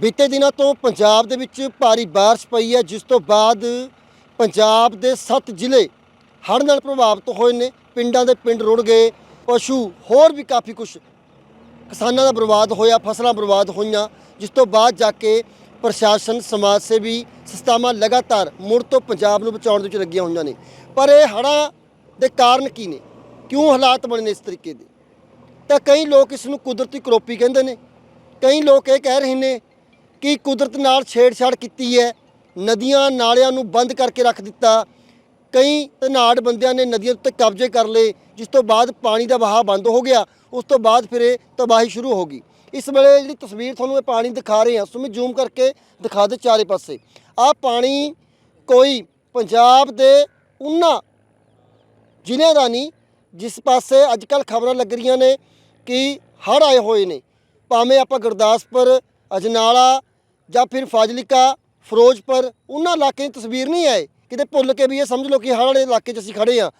ਬੀਤੇ ਦਿਨਾਂ ਤੋਂ ਪੰਜਾਬ ਦੇ ਵਿੱਚ ਭਾਰੀ ਬਾਰਿਸ਼ ਪਈ ਹੈ, ਜਿਸ ਤੋਂ ਬਾਅਦ ਪੰਜਾਬ ਦੇ 7 ਜ਼ਿਲ੍ਹੇ ਹੜ੍ਹ ਨਾਲ ਪ੍ਰਭਾਵਿਤ ਹੋਏ ਨੇ। ਪਿੰਡਾਂ ਦੇ ਪਿੰਡ ਰੁੜ ਗਏ, ਪਸ਼ੂ ਹੋਰ ਵੀ ਕਾਫੀ ਕੁਝ ਕਿਸਾਨਾਂ ਦਾ ਬਰਬਾਦ ਹੋਇਆ, ਫਸਲਾਂ ਬਰਬਾਦ ਹੋਈਆਂ, ਜਿਸ ਤੋਂ ਬਾਅਦ ਜਾ ਕੇ ਪ੍ਰਸ਼ਾਸਨ, ਸਮਾਜ ਸੇਵੀ ਸੰਸਥਾਵਾਂ ਲਗਾਤਾਰ ਮੁੜ ਤੋਂ ਪੰਜਾਬ ਨੂੰ ਬਚਾਉਣ ਦੇ ਵਿੱਚ ਲੱਗੀਆਂ ਹੋਈਆਂ ਨੇ। ਪਰ ਇਹ ਹੜ੍ਹਾਂ ਦੇ ਕਾਰਨ ਕੀ ਨੇ? ਕਿਉਂ ਹਾਲਾਤ ਬਣੇ ਨੇ ਇਸ ਤਰੀਕੇ ਦੇ? ਤਾਂ ਕਈ ਲੋਕ ਇਸ ਨੂੰ ਕੁਦਰਤੀ ਕਰੋਪੀ ਕਹਿੰਦੇ ਨੇ। ਕਈ ਲੋਕ ਇਹ ਕਹਿ ਰਹੇ ਨੇ ਕਿ ਕੁਦਰਤ ਨਾਲ ਛੇੜਛਾੜ ਕੀਤੀ ਹੈ, ਨਦੀਆਂ ਨਾਲਿਆਂ ਨੂੰ ਬੰਦ ਕਰਕੇ ਰੱਖ ਦਿੱਤਾ। ਕਈ ਧਨਾੜ ਬੰਦਿਆਂ ਨੇ ਨਦੀਆਂ ਉੱਤੇ ਕਬਜ਼ੇ ਕਰ ਲਏ, ਜਿਸ ਤੋਂ ਬਾਅਦ ਪਾਣੀ ਦਾ ਵਹਾਅ ਬੰਦ ਹੋ ਗਿਆ, ਉਸ ਤੋਂ ਬਾਅਦ ਫਿਰ ਇਹ ਤਬਾਹੀ ਸ਼ੁਰੂ ਹੋ ਗਈ। ਇਸ ਵੇਲੇ ਜਿਹੜੀ ਤਸਵੀਰ ਤੁਹਾਨੂੰ ਇਹ ਪਾਣੀ ਦਿਖਾ ਰਹੇ ਹਾਂ ਸੁਮੀ ਜ਼ੂਮ ਕਰਕੇ ਦਿਖਾ ਦੇ ਚਾਰੇ ਪਾਸੇ। ਆਹ ਪਾਣੀ ਕੋਈ ਪੰਜਾਬ ਦੇ ਉਹਨਾਂ ਜ਼ਿਲ੍ਹਿਆਂ ਦਾ ਨਹੀਂ, ਜਿਸ ਪਾਸੇ ਅੱਜ ਕੱਲ ਖਬਰਾਂ ਲੱਗ ਰਹੀਆਂ ਨੇ ਕਿ ਹੜ੍ਹ ਆਏ ਹੋਏ ਨੇ। ਭਾਵੇਂ ਆਪਾਂ ਗੁਰਦਾਸਪੁਰ, ਅਜਨਾਲਾ ਜਾਂ ਫਿਰ ਫਾਜ਼ਿਲਕਾ, ਫਿਰੋਜ਼ਪੁਰ, ਉਹਨਾਂ ਇਲਾਕੇ ਦੀ ਤਸਵੀਰ ਨਹੀਂ ਆਏ। ਕਿਤੇ ਭੁੱਲ ਕੇ ਵੀ ਇਹ ਸਮਝ ਲਓ ਕਿ ਹੜ੍ਹ ਵਾਲੇ ਇਲਾਕੇ 'ਚ ਅਸੀਂ ਖੜੇ ਆ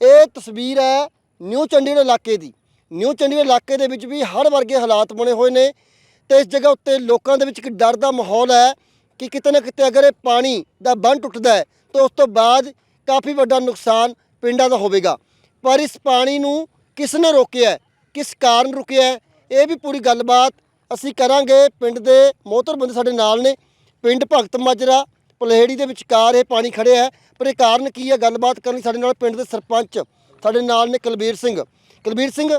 ਇਹ ਤਸਵੀਰ ਹੈ ਨਿਊ ਚੰਡੀਗੜ੍ਹ ਇਲਾਕੇ ਦੀ। ਨਿਊ ਚੰਡੀਗੜ੍ਹ ਇਲਾਕੇ ਦੇ ਵਿੱਚ ਵੀ ਹੜ੍ਹ ਵਰਗੇ ਹਾਲਾਤ ਬਣੇ ਹੋਏ ਨੇ ਤੇ ਇਸ ਜਗ੍ਹਾ ਉੱਤੇ ਲੋਕਾਂ ਦੇ ਵਿੱਚ ਇੱਕ ਡਰ ਦਾ ਮਾਹੌਲ ਹੈ ਕਿ ਕਿਤੇ ਨਾ ਕਿਤੇ ਅਗਰ ਇਹ ਪਾਣੀ ਦਾ ਬੰਨ ਟੁੱਟਦਾ ਹੈ, ਤਾਂ ਉਸ ਤੋਂ ਬਾਅਦ ਕਾਫੀ ਵੱਡਾ ਨੁਕਸਾਨ ਪਿੰਡਾਂ ਦਾ ਹੋਵੇਗਾ। ਪਰ ਇਸ ਪਾਣੀ ਨੂੰ ਕਿਸ ਨੇ ਰੋਕਿਆ ਕਿਸ ਕਾਰਨ ਰੁਕਿਆ ਇਹ ਵੀ ਪੂਰੀ ਗੱਲਬਾਤ ਅਸੀਂ ਕਰਾਂਗੇ ਪਿੰਡ ਦੇ ਮੋਹਤਰ ਬੰਦੇ ਸਾਡੇ ਨਾਲ ਨੇ ਪਿੰਡ ਭਗਤ ਮਾਜਰਾ ਪਲੇਹੜੀ ਦੇ ਵਿਚਕਾਰ ਇਹ ਪਾਣੀ ਖੜਿਆ ਹੈ। ਪਰ ਇਹ ਕਾਰਨ ਕੀ ਹੈ? ਗੱਲਬਾਤ ਕਰਨ ਲਈ ਸਾਡੇ ਨਾਲ ਪਿੰਡ ਦੇ ਸਰਪੰਚ ਸਾਡੇ ਨਾਲ ਨੇ ਕੁਲਬੀਰ ਸਿੰਘ। ਕੁਲਬੀਰ ਸਿੰਘ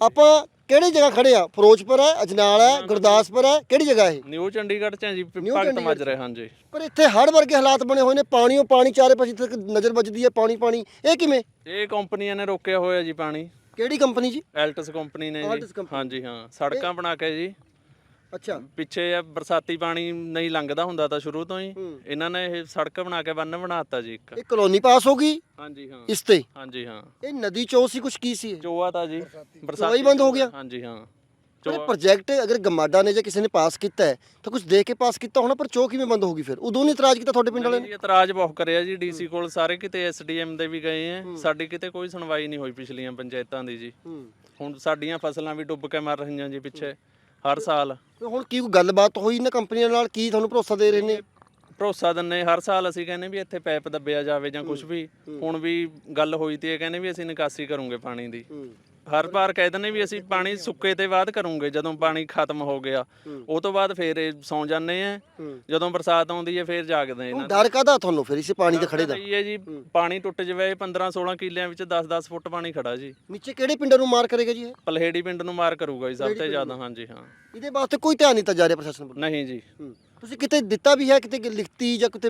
ਆਪਾਂ ਕਿਹੜੀ ਜਗ੍ਹਾ ਖੜੇ ਆ ਫਿਰੋਜ਼ਪੁਰ ਹੈ ਅਜਨਾਲ ਹੈ ਗੁਰਦਾਸਪੁਰ ਹੈ ਕਿਹੜੀ ਜਗ੍ਹਾ ਇਹ? ਨਿਊ ਚੰਡੀਗੜ੍ਹ ਚ ਹਾਂ ਜੀ ਭਗਤ ਮਾਜਰੇ ਹਾਂਜੀ। ਪਰ ਇੱਥੇ ਹੜ੍ਹ ਵਰਗੇ ਹਾਲਾਤ ਬਣੇ ਹੋਏ ਨੇ ਪਾਣੀਓ ਪਾਣੀ ਚਾਰੇ ਪਾਸੇ ਤੱਕ ਨਜ਼ਰ ਵੱਜਦੀ ਹੈ ਪਾਣੀ ਪਾਣੀ। ਇਹ ਕਿਵੇਂ? ਇਹ ਕੰਪਨੀਆਂ ਨੇ ਰੋਕਿਆ ਹੋਇਆ ਜੀ ਪਾਣੀ। ਕਿਹੜੀ ਕੰਪਨੀ ਜੀ? ਐਲਟਸ ਕੰਪਨੀ ਨੇ ਜੀ। ਹਾਂਜੀ ਹਾਂ ਸੜਕਾਂ ਬਣਾ ਕੇ ਜੀ। ਅੱਛਾ। ਪਿੱਛੇ ਇਹ ਬਰਸਾਤੀ ਪਾਣੀ ਨਹੀਂ ਲੰਘਦਾ ਹੁੰਦਾ ਤਾਂ ਸ਼ੁਰੂ ਤੋਂ ਹੀ। ਹੂੰ। ਇਹਨਾਂ ਨੇ ਇਹ ਸੜਕ ਬਣਾ ਕੇ ਬੰਨ ਬਣਾਤਾ ਜੀ ਇੱਕ। ਇਹ ਕਲੋਨੀ ਪਾਸ ਹੋ ਗਈ? ਹਾਂਜੀ ਹਾਂ। ਇਸ ਤੇ? ਹਾਂਜੀ ਹਾਂ। ਇਹ ਨਦੀ ਚੋ ਸੀ ਕੁਛ ਕੀ ਸੀ ਇਹ? ਚੋਆ ਤਾਂ ਜੀ। ਚੋਆ ਬੰਦ ਹੋ ਗਿਆ? ਹਾਂਜੀ ਹਾਂ। ਪਰ ਇਹ ਚੋਆ। ਪ੍ਰੋਜੈਕਟ ਅਗਰ ਗਮਾਡਾ ਨੇ ਜਾਂ ਕਿਸੇ ਨੇ ਪਾਸ ਕੀਤਾ ਹੈ ਤਾਂ ਕੁਝ ਦੇਖ ਕੇ ਪਾਸ ਕੀਤਾ ਹੋਣਾ ਪਰ ਚੋ ਕਿਵੇਂ ਬੰਦ ਹੋ ਗਈ ਫਿਰ? ਉਦੋਂ ਨਹੀਂ ਇਤਰਾਜ਼ ਕੀਤਾ ਤੁਹਾਡੇ ਪਿੰਡ ਵਾਲਿਆਂ ਨੇ? ਜੀ ਇਤਰਾਜ਼ ਬਹੁਤ ਕਰਿਆ ਜੀ ਡੀਸੀ ਕੋਲ। ਸਾਰੇ ਕਿਤੇ ਐਸਡੀਐਮ ਦੇ ਵੀ ਗਏ ਆ ਸਾਡੀ ਕਿਤੇ ਕੋਈ ਸੁਣਵਾਈ ਨਹੀਂ ਹੋਈ ਪਿਛਲੀਆਂ ਪੰਚਾਇਤਾਂ ਦੀ ਜੀ। ਹੁਣ ਸਾਡੀਆਂ ਫਸਲਾਂ ਵੀ ਡੁੱਬ ਕੇ ਮਰ ਰਹੀਆਂ ਜੀ ਪਿੱਛੇ। ਹਰ ਸਾਲ। ਤੇ ਹੁਣ ਕੀ ਕੋਈ ਗੱਲਬਾਤ ਹੋਈ ਨਾ ਕੰਪਨੀਆਂ ਨਾਲ? ਕੀ ਤੁਹਾਨੂੰ ਭਰੋਸਾ ਦੇ ਰਹੇ ਨੇ? ਭਰੋਸਾ ਦਿੰਨੇ ਹਰ ਸਾਲ ਅਸੀਂ ਕਹਿੰਦੇ ਵੀ ਇੱਥੇ ਪਾਈਪ ਦੱਬਿਆ ਜਾਵੇ ਜਾਂ ਕੁਝ ਵੀ। ਹੁਣ ਵੀ ਗੱਲ ਹੋਈ ਤੇ ਇਹ ਕਹਿੰਦੇ ਵੀ ਅਸੀਂ ਨਿਕਾਸੀ ਕਰੂਗੇ ਪਾਣੀ ਦੀ। ਹਰ ਵਾਰ ਕਹਿ ਦਿੰਦੇ ਵੀ ਅਸੀਂ ਪਾਣੀ ਸੁੱਕੇ ਤੇ ਬਾਅਦ ਕਰੂਗੇ ਜਦੋਂ ਪਾਣੀ ਖਤਮ ਹੋ ਗਿਆ। ਉਹ ਤੋਂ ਬਾਅਦ ਫੇਰ ਇਹ ਸੌਂ ਜਾਂਦੇ ਆ ਜਦੋਂ ਬਰਸਾਤ ਆਉਂਦੀ ਹੈ ਫੇਰ ਜਾਗਦੇ ਇਹਨਾਂ ਡਰ ਕਾਦਾ ਤੁਹਾਨੂੰ ਫਿਰ ਇਸੇ ਪਾਣੀ ਦੇ ਖੜੇ ਦਾ? ਇਹ ਜੀ ਪਾਣੀ ਟੁੱਟ ਜਵੇ 15 16 ਕਿੱਲਿਆਂ ਵਿੱਚ 10 10 ਫੁੱਟ ਪਾਣੀ ਖੜਾ ਜੀ। ਨੀਚੇ ਕਿਹੜੇ ਪਿੰਡਾਂ ਨੂੰ ਮਾਰ ਕਰੇਗਾ ਜੀ ਇਹ? ਪਲਹੇੜੀ ਪਿੰਡ ਨੂੰ ਮਾਰ ਕਰੂਗਾ ਜੀ ਸਭ ਤੋਂ ਜ਼ਿਆਦਾ ਹਾਂਜੀ ਹਾਂ। ਇਹਦੇ ਵਾਸਤੇ ਕੋਈ ਧਿਆਨ ਨਹੀਂ ਦਿੱਤਾ ਜਾ ਰਿਹਾ ਪ੍ਰਸ਼ਾਸਨ ਵੱਲੋਂ? ਨਹੀਂ ਜੀ। ਤੁਸੀਂ ਕਿਤੇ ਦਿੱਤਾ ਵੀ ਹੈ ਕਿਤੇ ਲਿਖਤੀ ਜਾਂ ਕਿਤੇ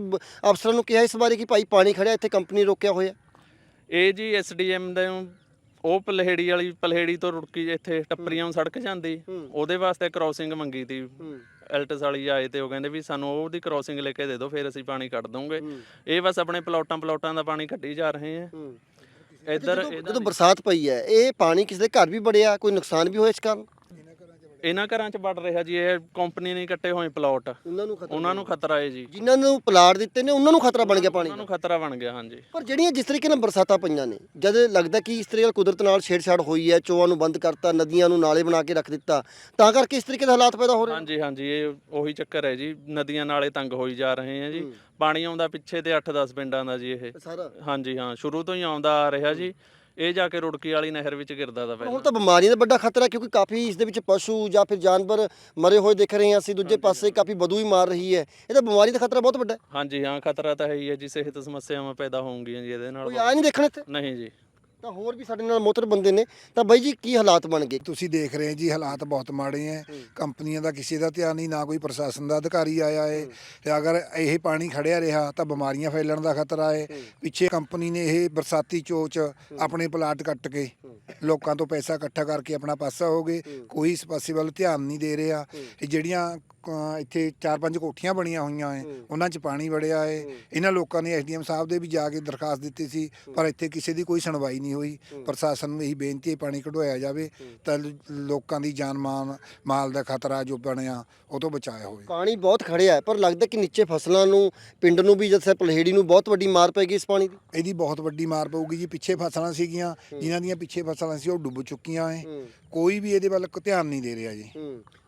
ਅਫਸਰਾਂ ਨੂੰ ਕਿਹਾ ਇਸ ਬਾਰੇ ਕਿ ਭਾਈ ਪਾਣੀ ਖੜਿਆ ਇੱਥੇ ਕੰਪਨੀ ਰੋਕਿਆ ਹੋਇਆ? ਇਹ ਜੀ ਐਸਡੀਐਮ ਦੇ ਉਹ ਪਲਹੇੜੀ ਵਾਲੀ ਪਲਹੇੜੀ ਤੋਂ ਰੁੜਕੀ ਇੱਥੇ ਟੱਪਰੀਆਂ ਨੂੰ ਸੜਕ ਜਾਂਦੀ। ਉਹਦੇ ਵਾਸਤੇ ਕ੍ਰਾਸਿੰਗ ਮੰਗੀ ਤੀ। ਐਲਟਸ ਵਾਲੀ ਆਏ ਤੇ ਉਹ ਕਹਿੰਦੇ ਵੀ ਸਾਨੂੰ ਉਹਦੀ ਕ੍ਰਾਸਿੰਗ ਲੈ ਕੇ ਦੇ ਦਿਓ ਫਿਰ ਅਸੀਂ ਪਾਣੀ ਕੱਢ ਦਵਾਂਗੇ ਇਹ ਬਸ ਆਪਣੇ ਪਲਾਟਾਂ ਪਲਾਟਾਂ ਦਾ ਪਾਣੀ ਕੱਢੀ ਜਾ ਰਹੇ ਆ। ਇੱਧਰ ਜਦੋਂ- ਜਦੋਂ ਬਰਸਾਤ ਪਈ ਹੈ ਇਹ ਪਾਣੀ ਕਿਸੇ ਦੇ ਘਰ ਵੀ ਵੜਿਆ ਕੋਈ ਨੁਕਸਾਨ ਵੀ ਹੋਇਆ ਇਸ ਕਾਰਨ? ਇਹਨਾਂ ਘਰਾਂ 'ਚ ਵੜ ਰਿਹਾ ਜੀ ਇਹ ਕੰਪਨੀ ਨੇ ਕੱਟੇ ਹੋਏ ਪਲਾਟ ਉਹਨਾਂ ਨੂੰ ਖਤਰਾ ਉਹਨਾਂ ਨੂੰ ਖਤਰਾ ਹੈ ਜੀ। ਜਿਨ੍ਹਾਂ ਨੂੰ ਪਲਾਟ ਦਿੱਤੇ ਨੇ ਉਹਨਾਂ ਨੂੰ ਖਤਰਾ ਬਣ ਗਿਆ ਪਾਣੀ ਉਹਨਾਂ ਦਾ। ਨੂੰ ਖਤਰਾ ਬਣ ਗਿਆ ਹਾਂਜੀ। ਪਰ ਜਿਹੜੀਆਂ ਜਿਸ ਤਰੀਕੇ ਨਾਲ ਬਰਸਾਤਾਂ ਪਈਆਂ ਨੇ ਜਦ ਲੱਗਦਾ ਕਿ ਇਸ ਤਰੀਕੇ ਨਾਲ ਕੁਦਰਤ ਨਾਲ ਛੇੜਛਾੜ ਹੋਈ ਹੈ ਚੋਆਂ ਨੂੰ ਬੰਦ ਕਰਤਾ ਨਦੀਆਂ ਨੂੰ ਨਾਲੇ ਬਣਾ ਕੇ ਰੱਖ ਦਿੱਤਾ ਤਾਂ ਕਰਕੇ ਇਸ ਤਰੀਕੇ ਦੇ ਹਾਲਾਤ ਪੈਦਾ ਹੋ ਰਹੇ ਨੇ। ਹਾਂਜੀ ਹਾਂਜੀ ਇਹ ਉਹੀ ਚੱਕਰ ਹੈ ਜੀ ਨਦੀਆਂ ਨਾਲੇ ਤੰਗ ਹੋਈ ਜਾ ਰਹੇ ਆ ਜੀ। ਪਾਣੀ ਆਉਂਦਾ ਪਿੱਛੇ ਤੇ 8-10 ਪਿੰਡਾਂ ਦਾ ਜੀ ਇਹ। ਸਾਰਾ? ਹਾਂਜੀ ਹਾਂ ਸ਼ੁਰੂ ਤੋਂ ਹੀ ਆਉਂਦਾ ਆ ਰਿਹਾ ਜੀ। ਇਹ ਜਾ ਕੇ ਰੁੜਕੀ ਵਾਲੀ ਨਹਿਰ ਵਿੱਚ ਗਿਰਦਾ ਦਾ ਹੁਣ ਪਹਿਲਾਂ। ਤਾਂ ਬਿਮਾਰੀਆਂ ਦਾ ਵੱਡਾ ਖਤਰਾ ਹੈ ਕਿਉਂਕਿ ਕਾਫੀ ਇਸ ਦੇ ਵਿੱਚ ਪਸ਼ੂ ਜਾਂ ਫਿਰ ਜਾਨਵਰ ਮਰੇ ਹੋਏ ਦਿਖ ਰਹੇ ਹਾਂ ਅਸੀਂ ਦੂਜੇ ਪਾਸੇ ਕਾਫੀ ਬਦੂ ਹੀ ਮਾਰ ਰਹੀ ਹੈ। ਇਹਦਾ ਬਿਮਾਰੀ ਦਾ ਖਤਰਾ ਬਹੁਤ ਵੱਡਾ ਹੈ। ਹਾਂਜੀ ਹਾਂ ਖਤਰਾ ਤਾਂ ਹੈ ਹੀ ਹੈ ਜੀ ਸਿਹਤ ਸਮੱਸਿਆਵਾਂ ਪੈਦਾ ਹੋਣਗੀਆਂ ਜੀ ਇਹਦੇ ਨਾਲ। ਕੋਈ ਆਇਆ ਨਹੀਂ ਦੇਖਣ ਇੱਥੇ? ਨਹੀਂ ਜੀ। ਤਾਂ ਹੋਰ ਵੀ ਸਾਡੇ ਨਾਲ ਮੋਤਰ ਬੰਦੇ ਨੇ। ਤਾਂ ਬਾਈ ਜੀ ਕੀ ਹਾਲਾਤ ਬਣ ਗਏ? ਤੁਸੀਂ ਦੇਖ ਰਹੇ ਜੀ ਹਾਲਾਤ ਬਹੁਤ ਮਾੜੇ ਹੈ। ਕੰਪਨੀਆਂ ਦਾ ਕਿਸੇ ਦਾ ਧਿਆਨ ਨਹੀਂ ਨਾ ਕੋਈ ਪ੍ਰਸ਼ਾਸਨ ਦਾ ਅਧਿਕਾਰੀ ਆਇਆ ਹੈ। ਤੇ ਅਗਰ ਇਹ ਪਾਣੀ ਖੜਿਆ ਰਿਹਾ ਤਾਂ ਬਿਮਾਰੀਆਂ ਫੈਲਣ ਦਾ ਖਤਰਾ ਹੈ। ਪਿੱਛੇ ਕੰਪਨੀ ਨੇ ਇਹ ਬਰਸਾਤੀ ਚੋਚ ਆਪਣੇ ਪਲਾਟ ਕੱਟ ਕੇ ਲੋਕਾਂ ਤੋਂ ਪੈਸਾ ਇਕੱਠਾ ਕਰਕੇ ਆਪਣਾ ਪਾਸਾ ਹੋ ਗਏ। ਕੋਈ ਇਸ ਪਾਸੇ ਵੱਲ ਧਿਆਨ ਨਹੀਂ ਦੇ ਰਿਹਾ। ਇਹ ਜਿਹੜੀਆਂ ਇੱਥੇ ਚਾਰ ਪੰਜ ਕੋਠੀਆਂ ਬਣੀਆਂ ਹੋਈਆਂ ਹੈ। ਉਹਨਾਂ 'ਚ ਪਾਣੀ ਵੜਿਆ ਹੈ। ਇਹਨਾਂ ਲੋਕਾਂ ਨੇ ਐਸਡੀਐਮ ਸਾਹਿਬ ਦੇ ਵੀ ਜਾ ਕੇ ਦਰਖਾਸਤ ਦਿੱਤੀ ਸੀ ਪਰ ਇੱਥੇ ਕਿਸੇ ਦੀ ਕੋਈ ਸੁਣਵਾਈ ਨਹੀਂ ਹੋਈ। ਪ੍ਰਸ਼ਾਸਨ ਨੂੰ ਇਹੀ ਬੇਨਤੀ ਹੈ ਪਾਣੀ ਕਢਵਾਇਆ ਜਾਵੇ ਤਾਂ ਲੋਕਾਂ ਦੀ ਜਾਨ ਮਾਨ ਮਾਲ ਦਾ ਖਤਰਾ ਜੋ ਬਣਿਆ ਉਹ ਤੋਂ ਬਚਾਇਆ ਹੋਵੇ। ਪਾਣੀ ਬਹੁਤ ਖੜਿਆ ਹੈ ਪਰ ਲੱਗਦਾ ਕਿ ਨੀਚੇ ਫਸਲਾਂ ਨੂੰ ਪਿੰਡ ਨੂੰ ਵੀ ਜਦ ਪਲਹੇੜੀ ਨੂੰ ਬਹੁਤ ਵੱਡੀ ਮਾਰ ਪੈਗੀ ਇਸ ਪਾਣੀ ਦੀ। ਇਹਦੀ ਬਹੁਤ ਵੱਡੀ ਮਾਰ ਪਊਗੀ ਜੀ। ਪਿੱਛੇ ਫਸਲਾਂ ਸੀਗੀਆਂ ਜਿਨ੍ਹਾਂ ਦੀਆਂ ਪਿੱਛੇ ਫਸਲਾਂ ਸੀ ਉਹ ਡੁੱਬ ਚੁੱਕੀਆਂ ਹੈ। ਕੋਈ ਵੀ ਇਹਦੇ ਵੱਲ ਧਿਆਨ ਨਹੀਂ ਦੇ ਰਿਹਾ ਜੀ।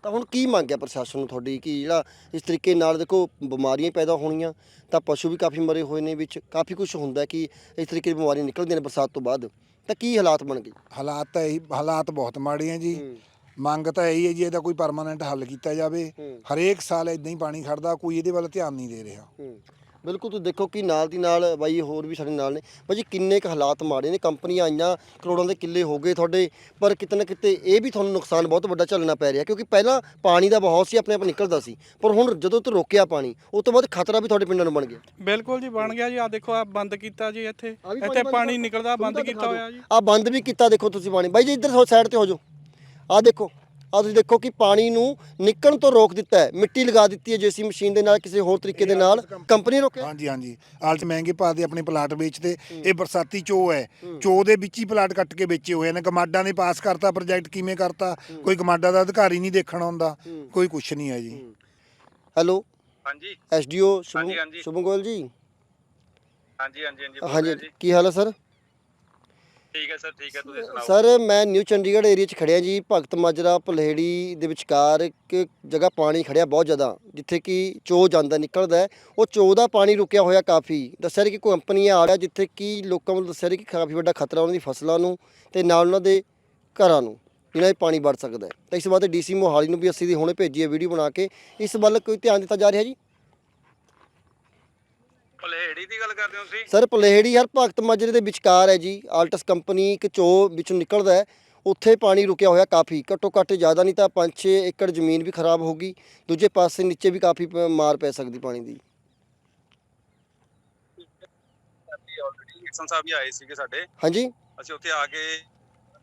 ਤਾਂ ਹੁਣ ਕੀ ਮੰਗ ਹੈ ਪ੍ਰਸ਼ਾਸਨ ਨੂੰ ਤੁਹਾਡੀ ਕਿ ਜਿਹੜਾ ਇਸ ਤਰੀਕੇ ਨਾਲ ਦੇਖੋ ਬਿਮਾਰੀਆਂ ਪੈਦਾ ਹੋਣੀਆਂ ਤਾਂ ਪਸ਼ੂ ਵੀ ਕਾਫੀ ਮਰੇ ਹੋਏ ਨੇ ਵਿੱਚ ਕਾਫੀ ਕੁਝ ਹੁੰਦਾ ਕਿ ਇਸ ਤਰੀਕੇ ਦੀ ਬਿਮਾਰੀਆਂ ਨਿਕਲਦੀਆਂ ਨੇ ਬਰਸਾਤ ਤੋਂ ਬਾਅਦ ਤਾਂ ਕੀ ਹਾਲਾਤ ਬਣ ਗਏ? ਹਾਲਾਤ ਤਾਂ ਇਹੀ ਹਾਲਾਤ ਬਹੁਤ ਮਾੜੇ ਆ ਜੀ। ਮੰਗ ਤਾਂ ਇਹੀ ਹੈ ਜੀ ਇਹਦਾ ਕੋਈ ਪਰਮਾਨੈਂਟ ਹੱਲ ਕੀਤਾ ਜਾਵੇ। ਹਰੇਕ ਸਾਲ ਇਦਾਂ ਹੀ ਪਾਣੀ ਖੜਦਾ ਕੋਈ ਇਹਦੇ ਵੱਲ ਧਿਆਨ ਨਹੀਂ ਦੇ ਰਿਹਾ। ਬਿਲਕੁਲ ਤੁਸੀਂ ਦੇਖੋ ਕਿ ਨਾਲ ਦੀ ਨਾਲ ਬਾਈ ਹੋਰ ਵੀ ਸਾਡੇ ਨਾਲ ਨੇ। ਬਾਈ ਜੀ ਕਿੰਨੇ ਕੁ ਹਾਲਾਤ ਮਾੜੇ ਨੇ। ਕੰਪਨੀਆਂ ਆਈਆਂ ਕਰੋੜਾਂ ਦੇ ਕਿੱਲੇ ਹੋ ਗਏ ਤੁਹਾਡੇ ਪਰ ਕਿਤੇ ਨਾ ਕਿਤੇ ਇਹ ਵੀ ਤੁਹਾਨੂੰ ਨੁਕਸਾਨ ਬਹੁਤ ਵੱਡਾ ਝੱਲਣਾ ਪੈ ਰਿਹਾ ਕਿਉਂਕਿ ਪਹਿਲਾਂ ਪਾਣੀ ਦਾ ਬਹੁਤ ਸੀ ਆਪਣੇ ਆਪ ਨਿਕਲਦਾ ਸੀ। ਪਰ ਹੁਣ ਜਦੋਂ ਤੋਂ ਰੋਕਿਆ ਪਾਣੀ ਉਸ ਤੋਂ ਬਾਅਦ ਖਤਰਾ ਵੀ ਤੁਹਾਡੇ ਪਿੰਡਾਂ ਨੂੰ ਬਣ ਗਿਆ। ਬਿਲਕੁਲ ਜੀ ਬਣ ਗਿਆ ਜੀ। ਆ ਦੇਖੋ ਆ ਬੰਦ ਕੀਤਾ ਜੀ ਇੱਥੇ। ਇੱਥੇ ਪਾਣੀ ਨਿਕਲਦਾ ਬੰਦ ਕੀਤਾ ਹੋਇਆ ਜੀ। ਆ ਬੰਦ ਵੀ ਕੀਤਾ ਦੇਖੋ ਤੁਸੀਂ ਪਾਣੀ। ਬਾਈ ਜੀ ਇੱਧਰ ਸਾਈਡ ਤੇ ਹੋ ਜਾਓ। ਆ ਦੇਖੋ। ਆ ਤੁਸੀਂ ਦੇਖੋ ਕਿ ਪਾਣੀ ਨੂੰ ਨਿਕਲਣ ਤੋਂ ਰੋਕ ਦਿੱਤਾ ਹੈ। ਮਿੱਟੀ ਲਗਾ ਦਿੱਤੀ ਹੈ ਜੇਸੀ ਮਸ਼ੀਨ ਦੇ ਨਾਲ ਕਿਸੇ ਹੋਰ ਤਰੀਕੇ ਦੇ ਨਾਲ। ਕੰਪਨੀ ਰੋਕਿਆ ਹਾਂਜੀ ਹਾਂਜੀ। ਆਲਟ ਮਹਿੰਗੇ ਭਾਅ ਦੇ ਆਪਣੇ ਪਲਾਟ ਵੇਚਦੇ। ਇਹ ਬਰਸਾਤੀ ਚੋ ਹੈ। ਚੋ ਦੇ ਵਿੱਚ ਹੀ ਪਲਾਟ ਕੱਟ ਕੇ ਵੇਚੇ ਹੋਏ ਨੇ। ਕਮਾਡਾ ਨੇ ਪਾਸ ਕਰਤਾ ਪ੍ਰੋਜੈਕਟ ਕਿਵੇਂ ਕਰਤਾ? ਕੋਈ ਕਮਾਡਾ ਦਾ ਅਧਿਕਾਰੀ ਨਹੀਂ ਦੇਖਣ ਆਉਂਦਾ। ਕੋਈ ਕੁਛ ਨਹੀਂ ਹੈ ਜੀ। ਹੈਲੋ? ਹਾਂਜੀ। ਐਸਡੀਓ ਹਾਂਜੀ, ਹਾਂਜੀ। ਸ਼ੁਭਮ ਗੋਇਲ ਜੀ? ਹਾਂਜੀ ਹਾਂਜੀ ਹਾਂਜੀ ਬੋਲ ਹਾਂਜੀ ਰਿਹਾ ਜੀ। ਕੀ ਹਾਲ ਹੈ ਸਰ? ਠੀਕ ਹੈ ਸਰ, ਠੀਕ ਹੈ, ਤੁਸੀਂ ਸੁਣਾਓ। ਸਰ, ਮੈਂ ਨਿਊ ਚੰਡੀਗੜ੍ਹ ਏਰੀਆ 'ਚ ਖੜਿਆ ਜੀ, ਭਗਤ ਮਾਜਰਾ, ਪਲਹੇੜੀ ਦੇ ਵਿਚਕਾਰ ਇੱਕ ਜਗ੍ਹਾ ਪਾਣੀ ਖੜਿਆ ਬਹੁਤ ਜ਼ਿਆਦਾ, ਜਿੱਥੇ ਕਿ ਚੋ ਜਾਂਦਾ, ਨਿਕਲਦਾ ਹੈ। ਉਹ ਚੋ ਦਾ ਪਾਣੀ ਰੁਕਿਆ ਹੋਇਆ ਕਾਫੀ, ਦੱਸਿਆ ਰਿਹਾ ਕਿ ਕੋਈ ਕੰਪਨੀ ਆ ਰਿਹਾ ਜਿੱਥੇ ਕਿ ਲੋਕਾਂ ਵੱਲੋਂ ਦੱਸਿਆ ਰਿਹਾ ਕਿ ਕਾਫੀ ਵੱਡਾ ਖਤਰਾ ਉਹਨਾਂ ਦੀ ਫਸਲਾਂ ਨੂੰ ਤੇ ਨਾਲ ਉਹਨਾਂ ਦੇ ਘਰਾਂ ਨੂੰ, ਜਿਨ੍ਹਾਂ 'ਚ ਪਾਣੀ ਵੜ ਸਕਦਾ ਹੈ। ਤਾਂ ਇਸ ਬਾਰੇ ਡੀਸੀ ਮੋਹਾਲੀ ਨੂੰ ਵੀ ਅਸੀਂ ਦੀ ਹੁਣੇ ਭੇਜੀ ਹੈ ਵੀਡੀਓ ਬਣਾ ਕੇ। ਇਸ ਵੱਲ ਕੋਈ ਧਿਆਨ ਦਿੱਤਾ ਜਾ ਰਿਹਾ ਜੀ? ਪਲੇੜੀ ਦੀ ਗੱਲ ਕਰਦੇ ਹੋ ਤੁਸੀਂ? ਸਰ ਪਲੇਹੜੀ ਹਰ ਭਗਤ ਮਾਜਰੇ ਦੇ ਵਿਚਕਾਰ ਹੈ ਜੀ। ਆਲਟਸ ਕੰਪਨੀ ਇੱਕ ਚੋ ਵਿੱਚੋਂ ਨਿਕਲਦਾ ਹੈ। ਉੱਥੇ ਪਾਣੀ ਰੁਕਿਆ ਹੋਇਆ ਕਾਫੀ। ਘੱਟੋ ਘੱਟ ਜ਼ਿਆਦਾ ਨਹੀਂ ਤਾਂ 5-6 ਏਕੜ ਜ਼ਮੀਨ ਵੀ ਖਰਾਬ ਹੋਗੀ ਦੂਜੇ ਪਾਸੇ ਨੀਚੇ ਵੀ ਕਾਫੀ ਪ- ਮਾਰ ਪੈ ਸਕਦੀ ਪਾਣੀ ਦੀ। ਅਸੀਂ ਆਲਰੇਡੀ ਐਕਸ਼ਨ ਸਾਹਿਬ ਹੀ ਆਏ ਸੀਗੇ ਸਾਡੇ। ਹਾਂਜੀ। ਅਸੀਂ ਉੱਥੇ ਆ ਕੇ